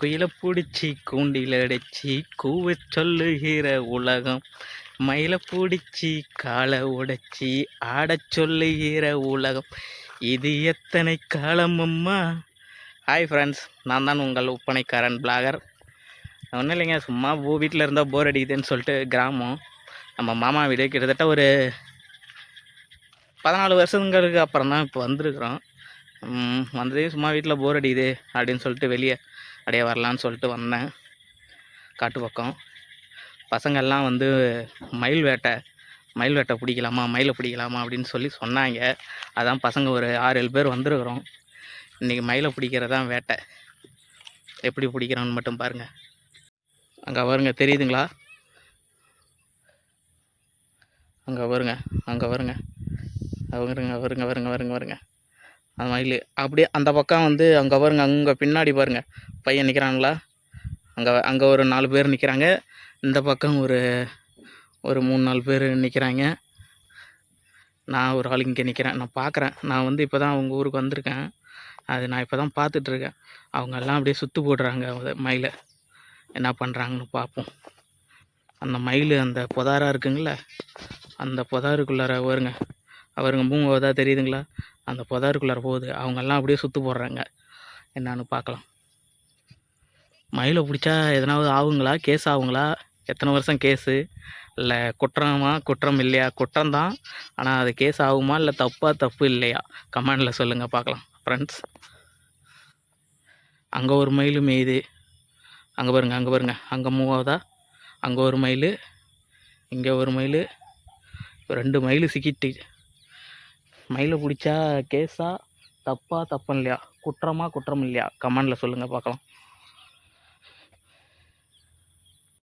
குயிலை பிடிச்சி கூண்டில் அடைச்சி கூவ சொல்லுகிற உலகம். மயிலை பிடிச்சி காலை உடைச்சி ஆடச் சொல்லுகிற உலகம். இது எத்தனை காலம் அம்மா? ஹாய் ஃப்ரெண்ட்ஸ் நான் தான் உங்கள் ஒப்பனைக்காரன் பிளாகர். ஒன்றும் இல்லைங்க சும்மா பூ வீட்டில் இருந்தால் போர் அடிக்குதுன்னு சொல்லிட்டு கிராமம். நம்ம மாமா வீடு கிட்டத்தட்ட ஒரு பதினாலு வருஷங்களுக்கு அப்புறம் தான் இப்போ வந்திருக்கிறோம். வந்ததே சும்மா வீட்டில் போர் அடிக்குது அப்படின்னு சொல்லிட்டு வெளியே அப்படியே வரலான்னு சொல்லிட்டு வந்தேன். காட்டு பக்கம். பசங்கள்லாம் வந்து மயில் வேட்டை மயில் வேட்டை பிடிக்கலாமா மயிலை பிடிக்கலாமா அப்படின்னு சொல்லி சொன்னாங்க. அதான் பசங்க ஒரு ஆறு ஏழு பேர் வந்திருக்கிறோம். இன்றைக்கி மயிலை பிடிக்கிறது தான் வேட்டை. எப்படி பிடிக்கிறோன்னு மட்டும் பாருங்கள் அங்கே வருங்க தெரியுதுங்களா? அங்கே வருங்க அங்கே வருங்க வருங்க வருங்க வருங்க வருங்க வருங்க அந்த மயில். அப்படியே அந்த பக்கம் வந்து அங்கே பாருங்க அங்கே பின்னாடி பாருங்க. பையன் நிற்கிறாங்களா அங்கே அங்கே ஒரு நாலு பேர் நிற்கிறாங்க இந்த பக்கம் ஒரு ஒரு மூணு நாலு பேர் நிற்கிறாங்க நான் ஒரு ஆள் இங்கே நிற்கிறேன் நான் பார்க்குறேன் நான் வந்து இப்போ தான் அவங்க ஊருக்கு வந்திருக்கேன். அது நான் இப்போ தான் பார்த்துட்ருக்கேன் அவங்க எல்லாம் அப்படியே சுற்று போடுறாங்க அந்த மயிலை. என்ன பண்ணுறாங்கன்னு பார்ப்போம் அந்த மயில் அந்த புதாராக இருக்குங்கள அந்த புதாருக்குள்ளார வருங்க அவருங்க மூங்கதா தெரியுதுங்களா? அந்த புதாருக்குள்ளார போகுது. அவங்கெல்லாம் அப்படியே சுற்று போடுறாங்க. என்னான்னு பார்க்கலாம். மயிலை பிடிச்சா எதனாவது ஆகுங்களா? கேஸ் ஆகுங்களா? எத்தனை வருஷம் கேஸு? இல்லை குற்றமா? குற்றம் இல்லையா? குற்றம் தான் ஆனால் அது கேஸ் ஆகுமா? இல்லை தப்பாக தப்பு இல்லையா? கமெண்டில் சொல்லுங்கள் பார்க்கலாம். ஃப்ரெண்ட்ஸ் அங்கே ஒரு மயில் மேயுது. அங்கே பாருங்க அங்கே பாருங்க. அங்கே மூவாவதா? அங்கே ஒரு மயில் இங்கே ஒரு மயில். ரெண்டு மயில் சிக்கிட்டு. மயிலை பிடிச்சா கேஸா தப்பா தப்பம் இல்லையா? குற்றமா குற்றம் இல்லையா கமெண்டில் சொல்லுங்கள் பார்க்கலாம்.